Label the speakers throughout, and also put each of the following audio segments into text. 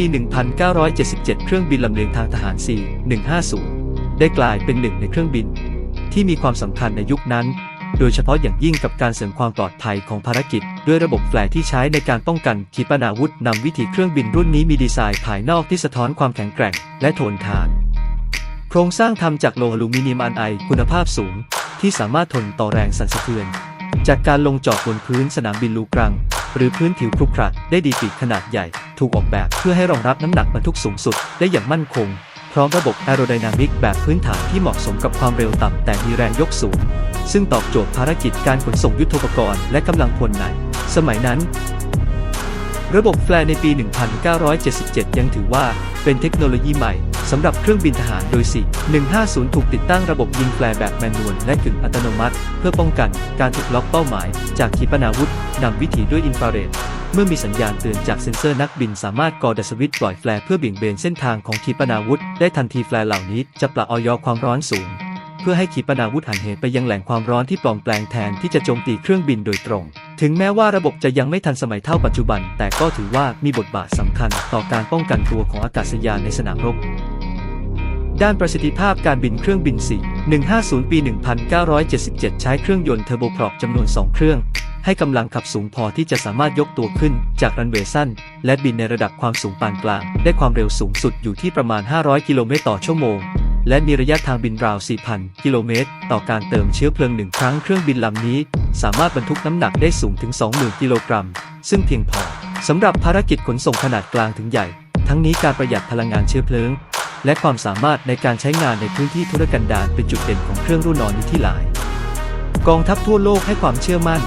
Speaker 1: ี 1977 เครื่องบินลำเลียงทางทหาร C-150 ได้กลายเป็นหนึ่งในเครื่องบิน ที่มีความสำคัญในยุคนั้น โดยเฉพาะอย่างยิ่งกับการเสริมความปลอดภัยของภารกิจ ด้วยระบบแฟลร์ที่ใช้ในการป้องกันขีปนาวุธนำวิถีเครื่องบินรุ่นนี้มีดีไซน์ภายนอกที่สะท้อนความแข็งแกร่ง และทนทาน โครงสร้างทำจากโลหะอลูมิเนียมอันไอคุณภาพสูง ที่สามารถทนต่อแรงสั่นสะเทือน จากการลงจอดบนพื้นสนามบินลูกรัง หรือพื้นผิวครุขระได้ดีปีกขนาดใหญ่ ถูกออกแบบเพื่อให้รองรับน้ำหนักบรรทุกสูงสุดได้อย่างมั่นคง พร้อมระบบแอโรไดนามิกแบบพื้นฐานที่เหมาะสมกับความเร็วต่ำแต่มีแรงยกสูง ซึ่งตอบโจทย์ภารกิจการขนส่งยุทโธปกรณ์และกำลังพลในสมัยนั้น ระบบแฟลร์ในปี 1977 ยังถือว่าเป็นเทคโนโลยีใหม่ สำหรับเครื่องบินทหารโดย 4-150 ถูกติดตั้งระบบยิงแฟลร์แบบแมนนวลและกึ่งอัตโนมัติ เพื่อป้องกันการถูกล็อกเป้าหมาย จากขีปนาวุธนำวิถีด้วยอินฟราเรดเมื่อมีสัญญาณเตือนจากเซ็นเซอร์นักบินสามารถกอดัสวิตช์ปล่อยแฟลร์เพื่อเบี่ยงเบนเส้นทางของขีปนาวุธ ได้ทันทีแฟลร์เหล่านี้จะปละออยอความร้อนสูง เพื่อให้ขีปนาวุธหันเหไปยังแหล่งความร้อนที่ปลอมแปลงแทนที่จะโจมตีเครื่องบินโดยตรง ถึงแม้ว่าระบบจะยังไม่ทันสมัยเท่าปัจจุบัน แต่ก็ถือว่ามีบทบาทสำคัญต่อการป้องกันตัวของอากาศยานในสนามรบ ด้านประสิทธิภาพการบินเครื่องบิน 4 150 ปี 1977 ใช้เครื่องยนต์เทอร์โบพรอปจำนวน 2 เครื่อง ให้กำลังขับสูงพอที่จะสามารถยกตัวขึ้นจากรันเวย์สั้น และบินในระดับความสูงปานกลาง ได้ความเร็วสูงสุดอยู่ที่ประมาณ 500 กิโลเมตรต่อชั่วโมง และมีระยะทางบินราว 4,000 กิโลเมตร ต่อการเติมเชื้อเพลิงหนึ่งครั้งเครื่องบินลำนี้ สามารถบรรทุกน้ำหนักได้สูงถึง 20,000 กิโลกรัม ซึ่งเพียงพอสำหรับภารกิจขนส่งขนาดกลางถึงใหญ่ ทั้งนี้การประหยัดพลังงานเชื้อเพลิง และความสามารถในการใช้งานในพื้นที่ธุรกันดารเป็นจุดเด่นของเครื่องรุ่นนอนนี้ที่หลาย กองทัพทั่วโลกให้ความเชื่อมั่น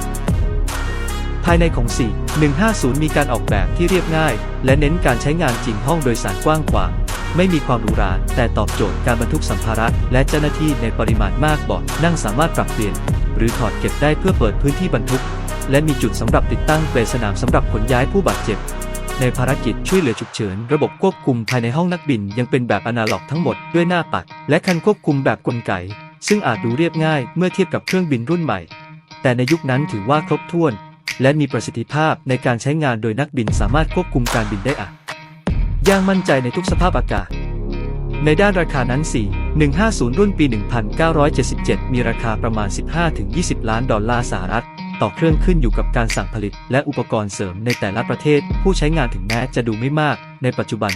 Speaker 1: ภายในของ 4 150 มีการออกแบบที่เรียบง่าย และเน้นการใช้งานจริงห้องโดยสารกว้างขวางไม่มีความหรูหราแต่ตอบโจทย์การบรรทุกสัมภาระและเจ้าหน้าที่ในปริมาณมากเบาะนั่งสามารถปรับเปลี่ยน หรือถอดเก็บได้เพื่อเปิดพื้นที่บรรทุก และมีจุดสำหรับติดตั้งเปลสนามสำหรับขนย้ายผู้บาดเจ็บ ในภารกิจช่วยเหลือฉุกเฉิน ระบบควบคุมภายในห้องนักบินยังเป็นแบบอนาล็อกทั้งหมดด้วยหน้าปัด และคันควบคุมแบบกลไก ซึ่งอาจดูเรียบง่ายเมื่อเทียบกับเครื่องบินรุ่นใหม่ แต่ในยุคนั้นถือว่าครบถ้วน และมีประสิทธิภาพในการใช้งานโดยนักบินสามารถควบคุมการบินได้อะย่างมั่นใจในทุกสภาพอากาศ ในด้านราคานั้น 4 150 รุ่นปี 1977 มีราคาประมาณ 15-20 ล้านดอลลาร์สหรัฐ ต่อเครื่องขึ้นอยู่กับการสั่งผลิต และอุปกรณ์เสริมในแต่ละประเทศ ผู้ใช้งานถึงแม้จะดูไม่มากในปัจจุบัน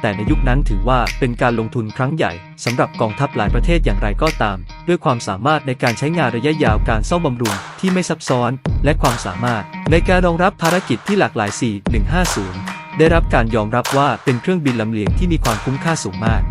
Speaker 1: แต่ในยุคนั้นถือว่าเป็นการลงทุนครั้งใหญ่สำหรับกองทัพหลายประเทศอย่างไรก็ตาม ด้วยความสามารถในการใช้งานระยะยาวการซ่อมบำรุงที่ไม่ซับซ้อน และความสามารถ ในการรองรับภารกิจที่หลากหลาย 4150 ได้รับการยอมรับว่าเป็นเครื่องบินลำเลียงที่มีความคุ้มค่าสูงมาก